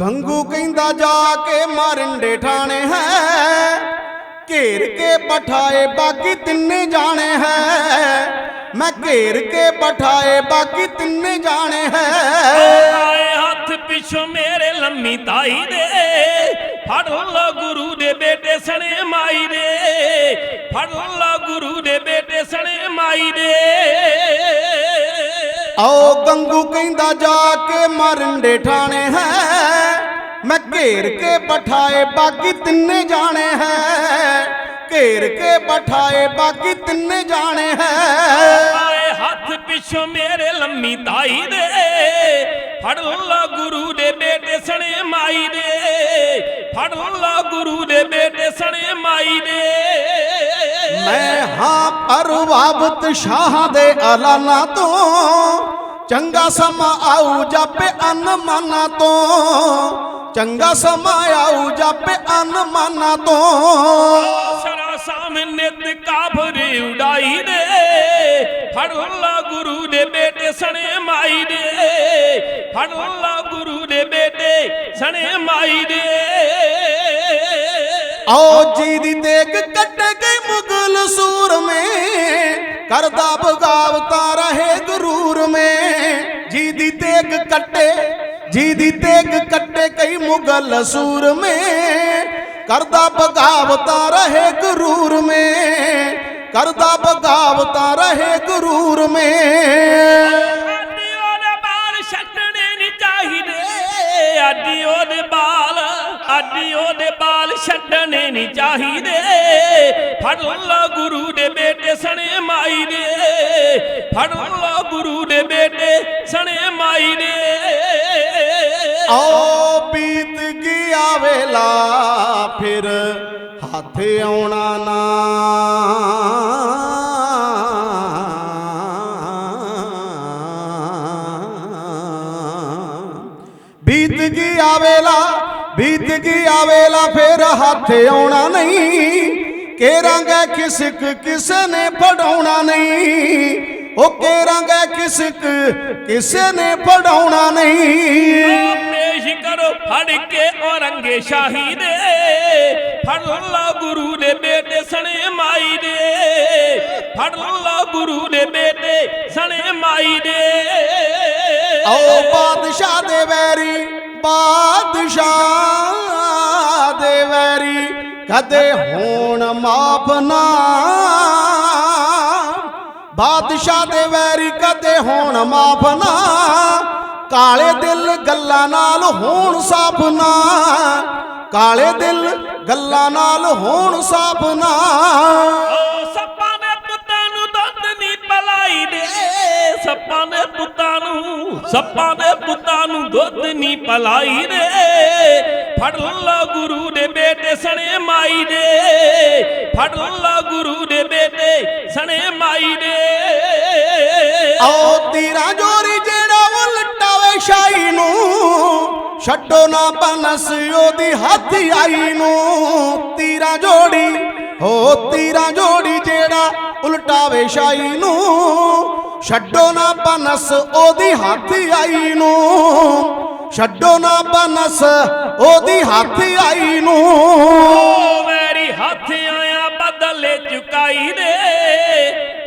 ਗੰਗੂ ਕਹਿੰਦਾ ਜਾ ਕੇ ਮਾਰਿੰਡੇ ਠਾਣੇ ਹੈ। ਘੇਰ ਕੇ ਪਠਾਏ ਬਾਕੀ ਤਿੰਨੇ ਜਾਣੇ ਹੈ। ਮੈਂ ਘੇਰ ਕੇ ਪਠਾਏ ਬਾਕੀ ਤਿੰਨੇ ਜਾਣੇ ਹੈ। ਆਏ ਹੱਥ ਪਿਛੋਂ ਮੇਰੇ ਲੰਮੀ ਤਾਈ ਦੇ। ਫੜ ਲਾ ਗੁਰੂ ਦੇ ਬੇਟੇ ਸਣੇ ਮਾਈ ਦੇ। ਫੜ ਲਾ ਗੁਰੂ ਦੇ ਬੇਟੇ ਸਣੇ ਮਾਈ ਦੇ। ਆਓ ਗੰਗੂ ਕਹਿੰਦਾ ਜਾ ਕੇ ਮਾਰਿੰਡੇ ਠਾਣੇ ਹੈ। ਮੈਂ ਘੇਰ ਕੇ ਪਠਾਏ ਬਾਕੀ ਤਿੰਨੇ ਜਾਣੇ ਹੈ। ਘੇਰ ਕੇ ਪਠਾਏ ਬਾਕੀ ਤਿੰਨੇ ਜਾਣੇ ਹੈ। ਆਏ ਹੱਥ ਪਿਛੋਂ ਮੇਰੇ ਲੰਮੀ ਤਾਈ ਦੇ ਫੜ ਲਾ ਗੁਰੂ ਦੇ ਬੇਟੇ ਸਣੇ ਮਾਈ ਦੇ ਫੜ ਲਾ ਗੁਰੂ ਦੇ ਬੇਟੇ ਸਣੇ ਮਾਈ ਦੇ। ਮੈਂ ਹਾਂ ਪਰਵਾਬਤ ਸ਼ਾਹ ਦੇ ਐਲਾਨਾਂ ਤੋਂ ਚੰਗਾ ਸਮਾਂ ਆਊ ਜਾਪੇ ਅਨਮਾਨਾਂ ਤੋਂ। ਚੰਗਾ ਸਮਾਂ ਆਊ ਜਾਪੇ ਅਨਮਾਨਾਂ ਤੋਂ। ਸਰਾ ਸਾਹਮਣੇ ਤੇ ਕਾਫਰ ਉਡਾਈ ਦੇ। ਫੜ ਲਾ ਗੁਰੂ ਦੇ ਬੇਟੇ ਸਣੇ ਮਾਈ ਦੇ। ਫੜ ਲਾ ਗੁਰੂ ਦੇ ਬੇਟੇ ਸਣੇ ਮਾਈ ਦੇ। ਆਓ ਜੀ ਦੀ ਦੇਗ ਕੱਟੇ ਗਈ ਮੁਗਲ ਸੂਰ ਮੇ। ਕਰਦਾ ਬਗਾਵਤਾ ਰਹੇ ਗਰੂਰ ਮੇ। ਜੀ ਦੀ ਦੇਗ ਕੱਟੇ ਜੀ ਦੀ ਤੇਗ ਕੱਟੇ ਕਈ ਮੁਗਲ ਸੂਰ ਮੇ। ਕਰਦਾ ਬਗਾਵਤਾ ਰਹੇ ਗਰੂਰ ਮੇ। ਕਰਦਾ ਬਗਾਵਤਾ ਰਹੇ ਗਰੂਰ ਮੇ। ਅੱਡੀ ਉਹਦੇ ਬਾਲ ਛੱਡਣੇ ਨਹੀਂ ਚਾਹੀਦੇ। ਅੱਡੀ ਉਹਦੇ ਬਾਲ ਅੱਡੀ ਉਹਦੇ ਬਾਲ ਛੱਡਣੇ ਨਹੀਂ ਚਾਹੀਦੇ। ਫੜ ਲਾ ਗੁਰੂ ਦੇ ਬੇਟੇ ਸਣੇ ਮਾਈ ਦੇ। ਫੜ ਲਾ ਗੁਰੂ ਦੇ ਬੇਟੇ ਸਣੇ ਮਾਈ ਦੇ ਆਓ ਬੀਤ ਗਿਆ ਵੇਲਾ, ਫਿਰ ਹੱਥ ਆਉਣਾ ਨਾ। ਬੀਤ ਗਿਆ ਵੇਲਾ, ਬੀਤ ਗਿਆ ਵੇਲਾ, ਫਿਰ ਹੱਥ ਆਉਣਾ ਨਹੀਂ। ਕੇਰਾਂਗੇ ਕਿਸਕ ਕਿਸ ਨੇ ਫੜਾਉਣਾ ਨਹੀਂ। ਉਹ ਕੇਰਾਂਗੇ ਕਿਸਕ ਕਿਸੇ ਨੇ ਫੜਾਉਣਾ ਨਹੀਂ। ਪੇਸ਼ ਕਰੋ ਫੜ ਕੇ ਔਰੰਗੇ ਸ਼ਾਹੀ ਦੇ। ਫੜ ਲਾ ਗੁਰੂ ਦੇ ਬੇਟੇ ਸਣੇ ਮਾਈ ਦੇ। ਫੜ ਲਾ ਗੁਰੂ ਦੇ ਬੇਟੇ ਸਣੇ ਮਾਈ ਦੇ। ਆਓ ਬਾਦਸ਼ਾਹ ਦੇ ਵੈਰੀ ਬਾਦਸ਼ਾਹ ਦੇ ਵੈਰੀ। ਕਦੇ ਹੋਣ ਮਾਫ ਨਾ ਬਾਦਸ਼ਾਹ ਦੇ ਵੈਰੀ ਕਦੇ ਹੋਣ ਮਾਫ ਨਾ। ਕਾਲੇ ਦਿਲ ਗੱਲਾਂ ਨਾਲ ਹੋਣ ਸਾਫ਼ ਨਾ। ਕਾਲੇ ਦਿਲ ਗੱਲਾਂ ਨਾਲ ਹੋਣ ਸਾਫ਼ ਨਾ। ਸੱਪਾਂ ਦੇ ਪੁੱਤਾਂ ਨੂੰ ਦੁੱਧ ਨਹੀਂ ਪਲਾਈ ਦੇ। ਸੱਪਾਂ ਦੇ ਪੁੱਤਾਂ ਨੂੰ, ਸੱਪਾਂ ਦੇ ਪੁੱਤਾਂ ਨੂੰ ਦੁੱਧ ਨਹੀਂ ਪਲਾਈ ਦੇ। ਫੜ ਲਾ ਗੁਰੂ ਦੇ ਬੇਟੇ ਸਣੇ ਮਾਈ ਦੇ। ਫੜ ਲਾ ਗੁਰੂ ਦੇ ਬੇਟੇ ਸਣੇ ਮਾਈ ਦੇ। ਨੂੰ ਛੱਡੋ ਨਾ ਬਨਸ, ਉਹਦੀ ਹੱਥ ਆਈ ਨੂੰ। ਤੀਰਾ ਜੋੜੀ, ਹੋ ਤੀਰਾ ਜੋੜੀ ਉਲਟਾਵੇ ਸ਼ਾਈ ਨੂੰ। ਛੱਡੋ ਨਾ ਬਨਸ, ਉਹਦੀ ਹੱਥ ਆਈ ਨੂੰ। ਛੱਡੋ ਨਾ ਬਨਸ, ਉਹਦੀ ਹੱਥ ਆਈ ਨੂੰ। ਓ ਮੇਰੀ ਹੱਥ ਆਇਆ ਬਦਲੇ ਚੁਕਾਈ ਦੇ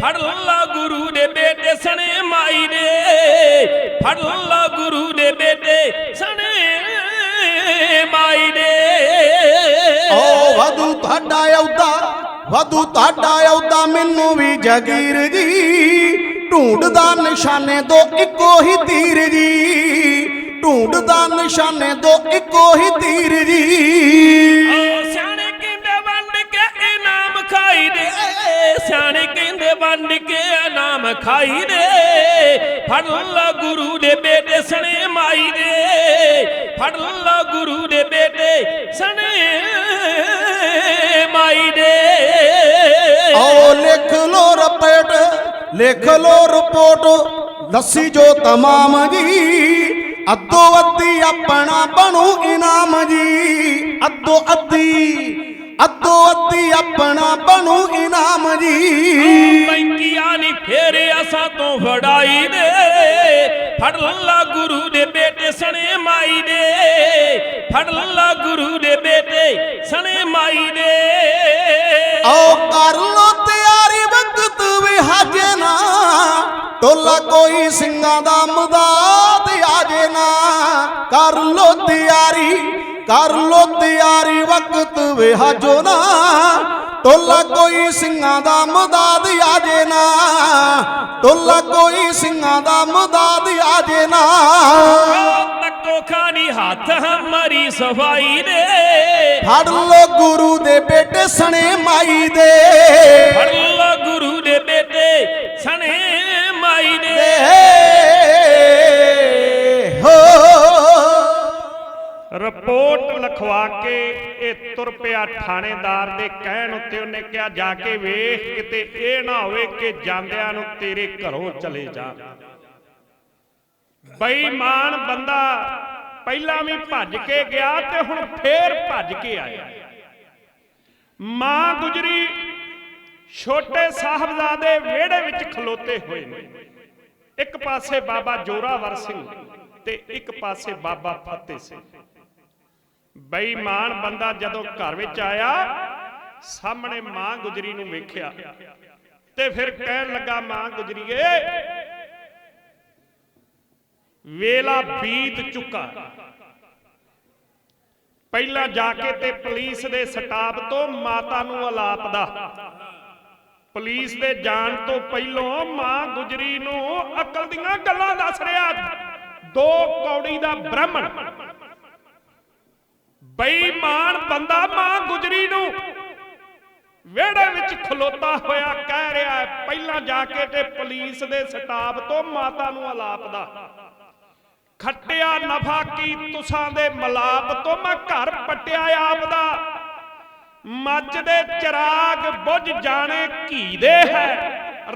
ਫੜ ਲਾ ਗੁਰੂ ਦੇ ਬੇਟੇ ਸਣੇ ਮਾਈ ਦੇ ਫੜ ਲਾ ਗੁਰੂ ਦੇ ਬੇਟੇ ਤੁਹਾਡਾ ਆਉਦਾ ਵਾਧੂ ਤੁਹਾਡਾ ਆਉਦਾ ਮੈਨੂੰ ਵੀ ਜਗੀਰ ਜੀ। ਢੂੰਡਦਾ ਨਿਸ਼ਾਨੇ ਦੋ ਇੱਕੋ ਹੀ ਤੀਰ ਜੀ। ਢੂੰਡਦਾ ਨਿਸ਼ਾਨੇ ਦੋ ਇੱਕੋ ਹੀ ਤੀਰ ਜੀ। ਸਿਆਣੇ ਕਹਿੰਦੇ ਵੰਡ ਕੇ ਇਨਾਮ ਖਾਈ ਦੇ। ਸਿਆਣੇ ਕਹਿੰਦੇ ਵੰਡ ਕੇ ਇਨਾਮ ਖਾਈ ਦੇ। ਫੜ ਲਾ ਗੁਰੂ ਦੇ ਬੇਟੇ ਸਣੇ ਮਾਈ ਦੇ। ਫੜ ਲਾ ਗੁਰੂ ਦੇ ਬੇਟੇ ਸਣੇ ਮਾਈ ਦੇ ਓ ਲਿਖ ਲੋ ਰਪੇਟ ਲਿਖ ਲੋ ਰਿਪੋਰਟ ਦੱਸੀ ਜੋ ਤਮਾਮ ਜੀ। ਅੱਧੋ ਅੱਧੀ ਆਪਣਾ ਬਣੂ ਇਨਾਮ ਜੀ। ਅੱਧੋ ਅੱਧੀ ਅੱਧੋ ਅੱਧੀ ਆਪਣਾ ਬਣੂ ਇਨਾਮ ਜੀ। ਬੈਂਕੀਆਂ ਨਹੀਂ ਫੇਰ ਅਸਾਂ ਤੋਂ ਫੜਾਈ ਦੇ। ਫੜ ਲਾ ਗੁਰੂ ਦੇ ਬੇਟੇ ਸਣੇ ਮਾਈ ਦੇ। ਫੜ ਲਾ ਗੁਰੂ ਦੇ ਬੇਟੇ ਸਣੇ ਮਾਈ ਦੇ। ਟੋਲਾ ਕੋਈ ਸਿੰਘਾਂ ਦਾ ਮਦਾਦ ਆਜੇ ਨਾ। ਕਰ ਲੋ ਤਿਆਰੀ ਕਰ ਲੋ ਤਿਆਰੀ ਵਕਤ ਵੀ ਹਾਜੋ ਨਾ। ਟੋਲਾ ਕੋਈ ਸਿੰਘਾਂ ਦਾ ਮਦਾਦ ਆਜੇ ਨਾ। ਟੋਲਾ ਕੋਈ ਸਿੰਘਾਂ ਦਾ ਮਦਾਦ ਆਜੇ ਨਾ। ਤੱਕੋ ਖਾਨੀ ਹੱਥ ਹਮਾਰੀ ਸਫ਼ਾਈ ਦੇ। ਫੜ ਲੋ ਗੁਰੂ ਦੇ ਬੇਟੇ ਸਣੇ ਮਾਈ ਦੇ। ਫੜ ਲਾ ਗੁਰੂ ਦੇ ਬੇਟੇ ਰਿਪੋਰਟ ਕੇ ਇਹ ਤੁਰ ਪਿਆ ਥਾਣੇਦਾਰ ਦੇ ਕਹਿਣ ਉੱਤੇ ਉਹਨੇ ਕਿਹਾ, ਜਾ ਕੇ ਵੇਖ ਕਿਤੇ ਇਹ ਨਾ ਹੋਵੇ ਕਿ ਜਾਂਦਿਆਂ ਨੂੰ ਤੇਰੇ ਘਰੋਂ ਚਲੇ ਜਾ। ਬੇਈਮਾਨ ਬੰਦਾ ਪਹਿਲਾਂ ਵੀ ਭੱਜ ਕੇ ਗਿਆ ਤੇ ਹੁਣ ਫੇਰ ਭੱਜ ਕੇ ਆਇਆ। ਮਾਂ ਗੁਜਰੀ ਛੋਟੇ ਸਾਹਿਬਜ਼ਾਦੇ ਵਿਹੜੇ ਵਿੱਚ ਖਲੋਤੇ ਹੋਏ ਨੇ। ਇੱਕ ਪਾਸੇ ਬਾਬਾ ਜੋਰਾਵਰ ਸਿੰਘ ਤੇ ਇੱਕ ਪਾਸੇ ਬਾਬਾ ਫਤਿਹ ਸਿੰਘ। ਬੇਈਮਾਨ ਬੰਦਾ ਜਦੋਂ ਘਰ ਵਿੱਚ ਆਇਆ, ਸਾਹਮਣੇ ਮਾਂ ਗੁਜਰੀ ਨੂੰ ਵੇਖਿਆ ਤੇ ਫਿਰ ਕਹਿਣ ਲੱਗਾ, ਮਾਂ ਗੁਜਰੀਏ, ਵੇਲਾ ਬੀਤ ਚੁੱਕਾ। ਪਹਿਲਾਂ ਜਾ ਕੇ ਤੇ ਪੁਲਿਸ ਦੇ ਸਟਾਫ ਤੋਂ ਮਾਤਾ ਨੂੰ ਅਲਾਪਦਾ। ਪੁਲਿਸ ਦੇ ਜਾਣ ਤੋਂ ਪਹਿਲਾਂ ਮਾਂ ਗੁਜਰੀ ਨੂੰ ਅਕਲ ਦੀਆਂ ਗੱਲਾਂ ਦੱਸ ਰਿਹਾ। ਦੋ ਕੌੜੀ ਦਾ ਬ੍ਰਾਹਮਣ ਬੇਈਮਾਨ ਬੰਦਾ ਮਾਂ ਗੁਜਰੀ ਨੂੰ ਵਿਹੜੇ ਵਿੱਚ ਖਲੋਤਾ ਹੋਇਆ ਕਹਿ ਰਿਹਾ ਹੈ, ਪਹਿਲਾਂ ਜਾ ਕੇ ਤੇ ਪੁਲਿਸ ਦੇ ਸਟਾਫ ਤੋਂ ਮਾਤਾ ਨੂੰ ਅਲਾਪਦਾ। ਖੱਟਿਆ ਨਫਾ ਕੀ ਤੁਸਾਂ ਦੇ ਮਲਾਪ ਤੋਂ ਮੈਂ ਘਰ ਪਟਿਆ ਆਪਦਾ। ਮੱਝ ਦੇ ਚਿਰਾਗ ਬੁੱਝ ਜਾਣੇ ਘੀ ਦੇ ਹੈ,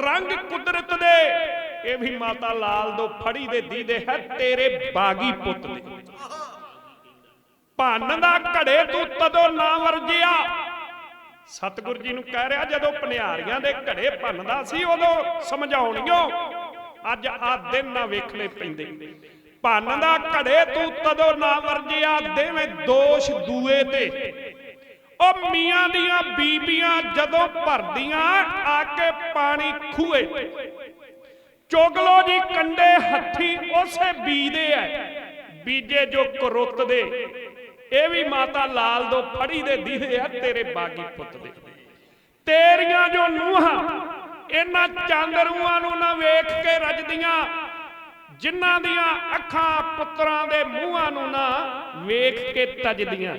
ਰੰਗ ਕੁਦਰਤ ਦੇ। ਇਹ ਵੀ ਮਾਤਾ ਲਾਲ ਦੋ ਫੜੀ ਦੇ ਦੀਦੇ ਹੈ, ਤੇਰੇ ਬਾਗੀ ਪੁੱਤ ਦੇ। ਭੰਨ ਦਾ ਘੜੇ ਤੂੰ ਤਦੋਂ ਨਾ ਵਰਜਿਆ। ਸਤਿਗੁਰ ਜੀ ਨੂੰ ਕਹਿ ਰਿਹਾ, ਜਦੋਂ ਪਨਿਆਰੀਆਂ ਦੇ ਘੜੇ ਭੰਨਦਾ ਸੀ, ਉਦੋਂ ਸਮਝਾਉਣਿਓ, ਅੱਜ ਆ ਦਿਨ ਨਾ ਵੇਖਣੇ ਪੈਂਦੇ। ਭੰਨ ਦਾ ਘੜੇ ਤੂੰ ਤਦੋਂ ਨਾ ਵਰਜਿਆ, ਦੇਵੇਂ ਦੋਸ਼ ਦੂਏ ਤੇ। ਉਹ ਮੀਆਂ ਦੀਆਂ ਬੀਬੀਆਂ ਜਦੋਂ ਭਰਦੀਆਂ, ਆ ਕੇ ਪਾਣੀ ਖੂਏ। ਚੋਗਲੋ ਜੀ ਕੰਡੇ ਹੱਥੀ, ਉਸੇ ਬੀਜਦੇ ਐ। ਬੀਜੇ ਜੋ ਕਰੁੱਤ ਦੇ। ਇਹ ਵੀ ਮਾਤਾ ਲਾਲ ਦੋ ਫੜੀ ਦੇ ਦੀਦੇ ਆ ਤੇਰੇ ਬਾਗੀ ਪੁੱਤ ਦੇ। ਤੇਰੀਆਂ ਜੋ ਨੂਹਾਂ, ਇਹਨਾਂ ਚਾਂਦਰੂਆਂ ਨੂੰ ਨਾ ਵੇਖ ਕੇ ਰਜਦੀਆਂ, ਜਿਨ੍ਹਾਂ ਦੀਆਂ ਅੱਖਾਂ ਪੁੱਤਰਾਂ ਦੇ ਮੂੰਹਾਂ ਨੂੰ ਨਾ ਵੇਖ ਕੇ ਤਜਦੀਆਂ।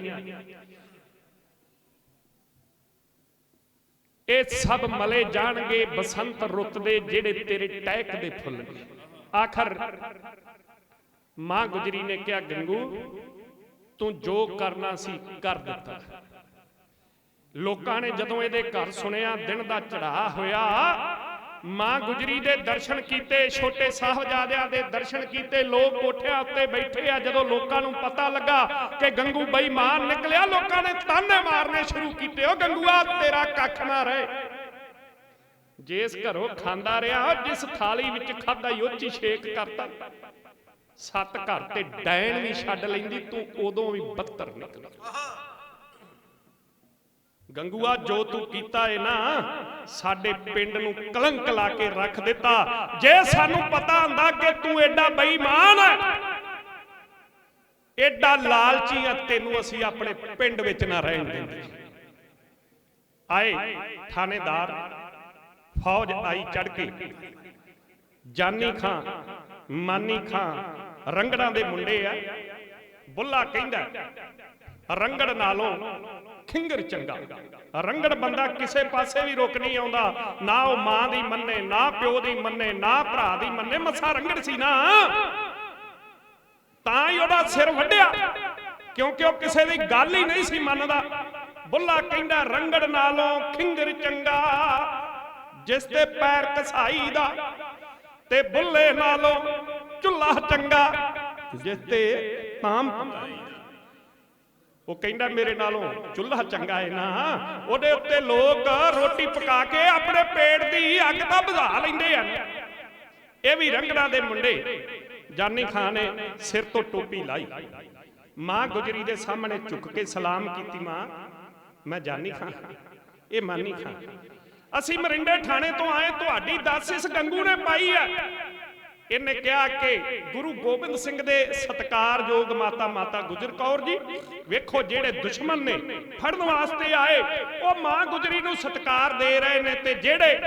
ਇਹ ਸਭ ਮਲੇ ਜਾਣਗੇ ਬਸੰਤ ਰੁੱਤ ਦੇ ਜਿਹੜੇ ਤੇਰੇ ਟਹਿਕ ਦੇ ਫੁੱਲ ਨੇ। ਆਖਰ ਮਾਂ ਗੁਜਰੀ ਨੇ ਕਿਹਾ, ਗੰਗੂ ਤੂੰ ਜੋ ਕਰਨਾ ਸੀ ਕਰ ਦਿੱਤਾ। ਲੋਕਾਂ ਨੇ ਜਦੋਂ ਇਹਦੇ ਘਰ ਸੁਣਿਆ, ਦਿਨ ਦਾ ਚੜਾ ਹੋਇਆ, ਮਾਂ ਗੁਜਰੀ ਦੇ ਦਰਸ਼ਨ ਕੀਤੇ, ਛੋਟੇ ਸਾਹਿਬਜ਼ਾਦਿਆਂ ਦੇ ਦਰਸ਼ਨ ਕੀਤੇ, ਲੋਕ ਕੋਠਿਆਂ ਉੱਤੇ ਬੈਠੇ ਆ, ਜਦੋਂ ਲੋਕਾਂ ਨੂੰ ਪਤਾ ਲੱਗਾ ਕਿ ਗੰਗੂ ਬੇਈਮਾਨ ਨਿਕਲਿਆ, ਲੋਕਾਂ ਨੇ ਤਾਨੇ ਮਾਰਨੇ ਸ਼ੁਰੂ ਕੀਤੇ ਉਹ ਗੰਗੂਆ ਤੇਰਾ ਕੱਖ ਨਾ ਰਹੇ। ਜਿਸ ਘਰੋਂ ਖਾਂਦਾ ਰਿਹਾ, ਜਿਸ ਥਾਲੀ ਵਿੱਚ ਖਾਦਾ ਯੋਚੀ ਛੇਕ ਕਰਤਾ। ਸੱਤ ਘਰ ਤੇ ਡੈਣ ਵੀ ਛੱਡ ਲੈਂਦੀ, ਤੂੰ ਉਦੋਂ ਵੀ ਬੱਤਰ ਨਿਕਲੀ। ਗੰਗੂਆ, ਜੋ ਤੂੰ ਕੀਤਾ ਏ ਨਾ, ਸਾਡੇ ਪਿੰਡ ਨੂੰ ਕਲੰਕ ਲਾ ਕੇ ਰੱਖ ਦਿੱਤਾ। ਜੇ ਸਾਨੂੰ ਪਤਾ ਹੁੰਦਾ ਕਿ ਤੂੰ ਐਡਾ ਬੇਈਮਾਨ ਹੈ ਐਡਾ ਲਾਲਚੀ ਆ, ਤੈਨੂੰ ਅਸੀਂ ਆਪਣੇ ਪਿੰਡ ਵਿੱਚ ਨਾ ਰਹਿਣ ਦਿੰਦੇ। ਆਏ ਥਾਣੇਦਾਰ, ਫੌਜ ਆਈ ਚੜ ਕੇ, ਜਾਨੀ ਖਾਂ, ਮਾਨੀ ਖਾਂ ਰੰਗੜਾਂ ਦੇ ਮੁੰਡੇ ਆ। ਬੁੱਲਾ ਕਹਿੰਦਾ, ਰੰਗੜ ਨਾਲੋਂ ਖਿੰਗਰ ਚੰਗਾ। ਰੰਗੜ ਬੰਦਾ ਕਿਸੇ ਪਾਸੇ ਵੀ ਰੁਕ ਨਹੀਂ ਆਉਂਦਾ। ਨਾ ਉਹ ਮਾਂ ਦੀ ਮੰਨੇ, ਨਾ ਪਿਓ ਦੀ ਮੰਨੇ, ਨਾ ਭਰਾ ਦੀ ਮੰਨੇ ਮੱਸਾ ਰੰਗੜ ਸੀ ਨਾ। ਤਾਂ ਹੀ ਉਹਦਾ ਸਿਰ ਵੱਢਿਆ। ਕਿਉਂਕਿ ਉਹ ਕਿਸੇ ਦੀ ਗੱਲ ਹੀ ਨਹੀਂ ਸੀ ਮੰਨਦਾ। ਬੁੱਲਾ ਕਹਿੰਦਾ, ਰੰਗੜ ਨਾਲੋਂ ਖਿੰਗਰ ਚੰਗਾ। ਜਿਸ ਤੇ ਪੈਰ ਕਸਾਈ ਦਾ ਤੇ ਬੁੱਲੇ ਨਾਲੋਂ ਚੁੱਲਾ ਚੰਗਾ, ਜਿਸ ਤੇ ਤਾਮ ਉਹ ਕਹਿੰਦਾ ਮੇਰੇ ਨਾਲੋਂ ਚੁੱਲ੍ਹਾ ਚੰਗਾ ਹੈ ਨਾ। ਉਹਦੇ ਉੱਤੇ ਲੋਕ ਰੋਟੀ ਪਕਾ ਕੇ ਆਪਣੇ ਪੇਟ ਦੀ ਅੱਗ ਤਾਂ ਬੁਝਾ ਲੈਂਦੇ ਆ ਇਹ ਵੀ ਰੰਗੜਾਂ ਦੇ ਮੁੰਡੇ, ਜਾਨੀ ਖਾਨ ਨੇ ਸਿਰ ਤੋਂ ਟੋਪੀ ਲਾਈ। ਮਾਂ ਗੁਜਰੀ ਦੇ ਸਾਹਮਣੇ ਝੁੱਕ ਕੇ ਸਲਾਮ ਕੀਤੀ, ਮਾਂ, ਮੈਂ ਜਾਨੀ ਖਾਂ ਇਹ ਮਾਨੀ ਖਾਂ ਅਸੀਂ ਮਰਿੰਡੇ ਥਾਣੇ ਤੋਂ ਆਏ, ਤੁਹਾਡੀ ਦੱਸ ਇਸ ਗੰਗੂ ਨੇ ਪਾਈ ਹੈ। ਇਹਨੇ ਕਿਹਾ ਕਿ ਗੁਰੂ ਗੋਬਿੰਦ ਸਿੰਘ ਦੇ ਸਤਕਾਰਯੋਗ ਮਾਤਾ ਮਾਤਾ ਗੁਜਰ ਕੌਰ ਜੀ, ਵੇਖੋ ਜਿਹੜੇ ਦੁਸ਼ਮਣ ਨੇ ਫੜਨ ਵਾਸਤੇ ਆਏ, ਉਹ ਮਾਂ ਗੁਜਰੀ ਨੂੰ ਸਤਕਾਰ ਦੇ ਰਹੇ ਨੇ ਤੇ ਜਿਹੜੇ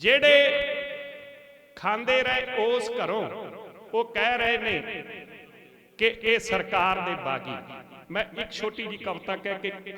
ਜਿਹੜੇ ਖਾਂਦੇ ਰਹੇ ਉਸ ਘਰੋਂ, ਉਹ ਕਹਿ ਰਹੇ ਨੇ ਕਿ ਇਹ ਸਰਕਾਰ ਦੇ ਬਾਗੀ। ਮੈਂ ਇੱਕ ਛੋਟੀ ਜੀ ਕਵਿਤਾ ਕਹਿ ਕੇ